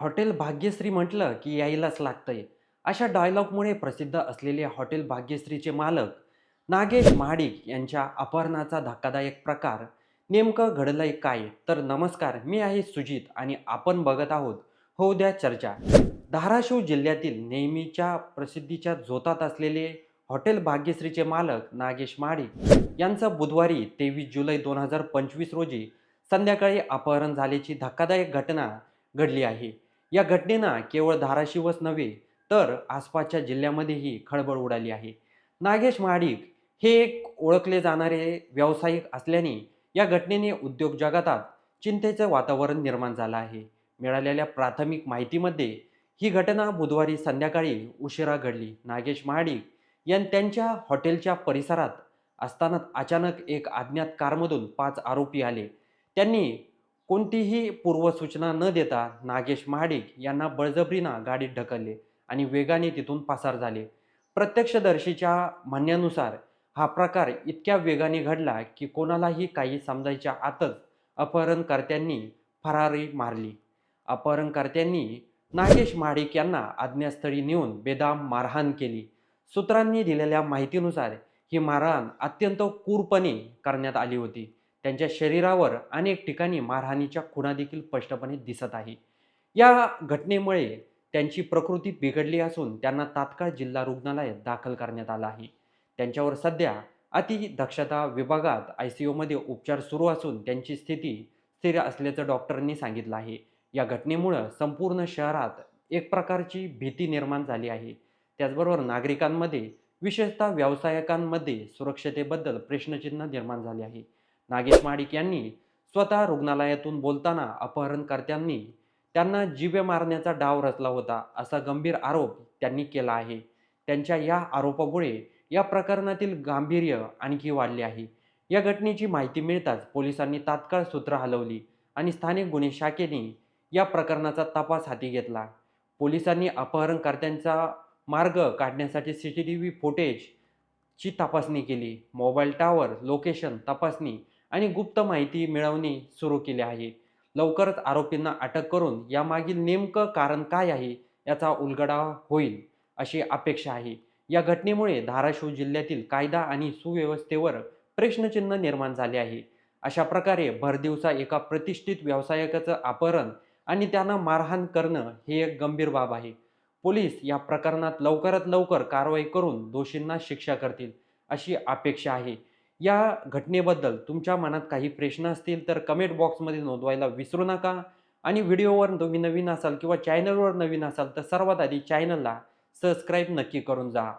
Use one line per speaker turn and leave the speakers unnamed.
Hotel Bhagyashree म्हटलं की यायलाच लागतंय. अशा डायलॉगमुळे प्रसिद्ध असलेले हॉटेल भाग्यश्रीचे मालक नागेश महाडिक यांच्या अपहरणाचा धक्कादायक प्रकार नेमकं घडलंय काय? तर नमस्कार मी आहे सुजित आणि आपण बघत आहोत होऊ द्या चर्चा. धाराशिव जिल्ह्यातील नेहमीच्या प्रसिद्धीच्या झोतात असलेले हॉटेल भाग्यश्रीचे मालक नागेश महाडिक यांचं बुधवारी तेवीस जुलै दोन हजार पंचवीस रोजी संध्याकाळी अपहरण झाल्याची धक्कादायक घटना घडली आहे. या घटनेनं केवळ धाराशिवच नव्हे तर आसपासच्या जिल्ह्यामध्येही खळबळ उडाली आहे. नागेश महाडिक हे एक ओळखले जाणारे व्यावसायिक असल्याने या घटनेने उद्योग जगतात चिंतेचं वातावरण निर्माण झालं आहे. मिळालेल्या प्राथमिक माहितीमध्ये ही घटना बुधवारी संध्याकाळी उशिरा घडली. नागेश महाडिक यां त्यांच्या हॉटेलच्या परिसरात असताना अचानक एक अज्ञात कारमधून पाच आरोपी आले. त्यांनी कोणतीही पूर्वसूचना न देता नागेश महाडिक यांना बळजबरीनं गाडीत ढकलले आणि वेगाने तिथून पसार झाले. प्रत्यक्षदर्शीच्या म्हणण्यानुसार हा प्रकार इतक्या वेगाने घडला की कोणालाही काही समजायच्या आतच अपहरणकर्त्यांनी फरारी मारली. अपहरणकर्त्यांनी नागेश महाडिक यांना आज्ञास्थळी नेऊन बेदाम मारहाण केली. सूत्रांनी दिलेल्या माहितीनुसार ही मारहाण अत्यंत क्रूरपणे करण्यात आली होती. त्यांच्या शरीरावर अनेक ठिकाणी मारहाणीच्या खुणा देखील स्पष्टपणे दिसत आहे. या घटनेमुळे त्यांची प्रकृती बिघडली असून त्यांना तात्काळ जिल्हा रुग्णालयात दाखल करण्यात आलं आहे. त्यांच्यावर सध्या अतिदक्षता विभागात आय सी यूमध्ये उपचार सुरू असून त्यांची स्थिती स्थिर असल्याचं डॉक्टरांनी सांगितलं आहे. या घटनेमुळं संपूर्ण शहरात एक प्रकारची भीती निर्माण झाली आहे. त्याचबरोबर नागरिकांमध्ये विशेषतः व्यावसायिकांमध्ये सुरक्षतेबद्दल प्रश्नचिन्ह निर्माण झाले आहे. नागेश माडिक यांनी स्वतः रुग्णालयातून बोलताना अपहरणकर्त्यांनी त्यांना जीवे मारण्याचा डाव रचला होता असा गंभीर आरोप त्यांनी केला आहे. त्यांच्या या आरोपामुळे या प्रकरणातील गांभीर्य आणखी वाढले आहे. या घटनेची माहिती मिळताच पोलिसांनी तात्काळ सूत्र हलवली आणि स्थानिक गुन्हे शाखेने या प्रकरणाचा तपास हाती घेतला. पोलिसांनी अपहरणकर्त्यांचा मार्ग काढण्यासाठी सी टी व्ही फुटेजची तपासणी केली. मोबाईल टावर लोकेशन तपासणी आणि गुप्त माहिती मिळवणे सुरू केले आहे. लवकरच आरोपींना अटक करून यामागील नेमकं कारण काय आहे याचा उलगडा होईल अशी अपेक्षा आहे. या घटनेमुळे धाराशिव जिल्ह्यातील कायदा आणि सुव्यवस्थेवर प्रश्नचिन्ह निर्माण झाले आहे. अशा प्रकारे भरदिवसा एका प्रतिष्ठित व्यावसायिकाचं अपहरण आणि त्यांना मारहाण करणं हे एक गंभीर बाब आहे. पोलीस या प्रकरणात लवकरात लवकर कारवाई करून दोषींना शिक्षा करतील अशी अपेक्षा आहे. या घटनेबद्दल तुमच्या मनात काही प्रश्न असतील तर कमेंट बॉक्समध्ये नोंदवायला विसरू नका. आणि व्हिडिओवर तुम्ही नवीन असाल किंवा चॅनलवर नवीन असाल तर सर्वात आधी चॅनलला सबस्क्राईब नक्की करून जा.